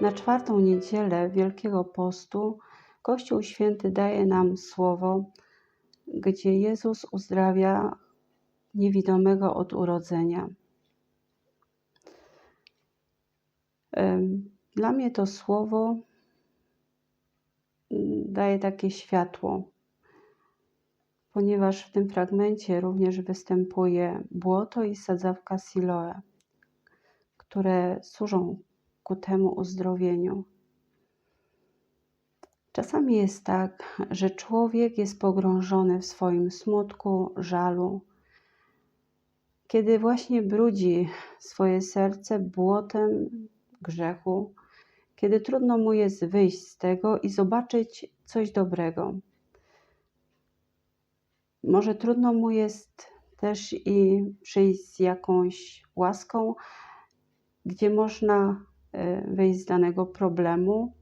Na czwartą niedzielę Wielkiego Postu Kościół Święty daje nam słowo, gdzie Jezus uzdrawia niewidomego od urodzenia. Dla mnie to słowo mm, daje takie światło, ponieważ w tym fragmencie również występuje błoto i sadzawka Siloe, które służą ku temu uzdrowieniu. Czasami jest tak, że człowiek jest pogrążony w swoim smutku, żalu, kiedy właśnie brudzi swoje serce błotem grzechu, kiedy trudno mu jest wyjść z tego i zobaczyć coś dobrego. Może trudno mu jest też i przyjść z jakąś łaską, gdzie można wyjść z danego problemu.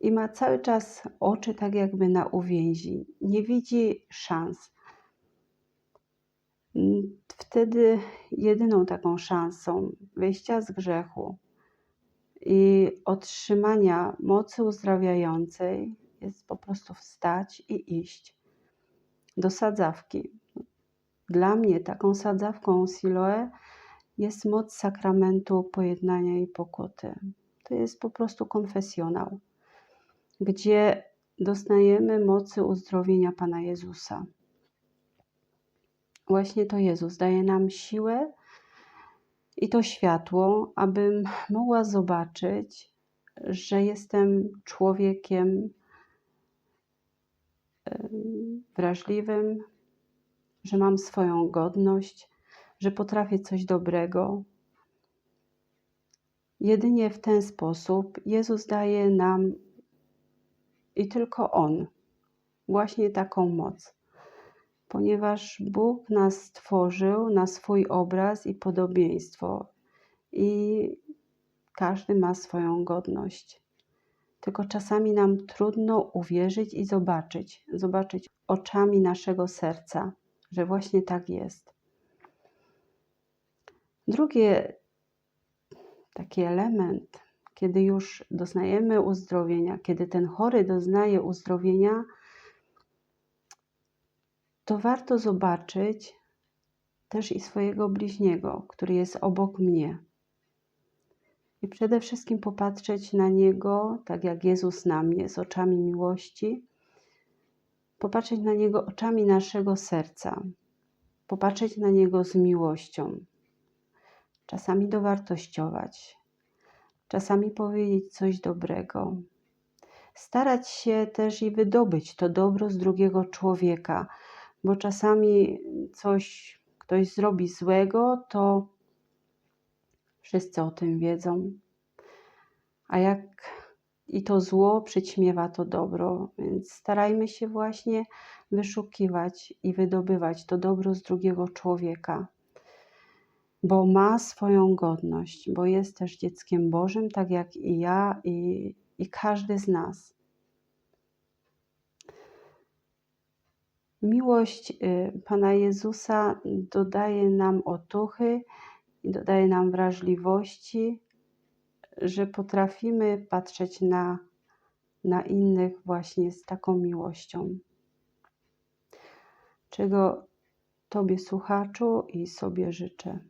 I ma cały czas oczy tak jakby na uwięzi, nie widzi szans. Wtedy jedyną taką szansą wyjścia z grzechu i otrzymania mocy uzdrawiającej jest po prostu wstać i iść do sadzawki. Dla mnie taką sadzawką Siloe jest moc sakramentu pojednania i pokuty. To jest po prostu konfesjonał, gdzie doznajemy mocy uzdrowienia Pana Jezusa. Właśnie to Jezus daje nam siłę i to światło, abym mogła zobaczyć, że jestem człowiekiem wrażliwym, że mam swoją godność, że potrafię coś dobrego. Jedynie w ten sposób Jezus daje nam i tylko On właśnie taką moc, ponieważ Bóg nas stworzył na swój obraz i podobieństwo i każdy ma swoją godność. Tylko czasami nam trudno uwierzyć i zobaczyć, zobaczyć oczami naszego serca, że właśnie tak jest. Drugie taki element, kiedy już doznajemy uzdrowienia, kiedy ten chory doznaje uzdrowienia, to warto zobaczyć też i swojego bliźniego, który jest obok mnie. I przede wszystkim popatrzeć na Niego, tak jak Jezus na mnie, z oczami miłości, popatrzeć na Niego oczami naszego serca, popatrzeć na Niego z miłością, czasami dowartościować, czasami powiedzieć coś dobrego. Starać się też i wydobyć to dobro z drugiego człowieka, bo czasami coś ktoś zrobi złego, to Wszyscy o tym wiedzą. A jak i to zło przyćmiewa to dobro, więc starajmy się właśnie wyszukiwać i wydobywać to dobro z drugiego człowieka, bo ma swoją godność, bo jest też dzieckiem Bożym, tak jak i ja, i, i każdy z nas. Miłość y, Pana Jezusa dodaje nam otuchy i dodaje nam wrażliwości, że potrafimy patrzeć na, na innych właśnie z taką miłością. Czego Tobie, słuchaczu, i sobie życzę.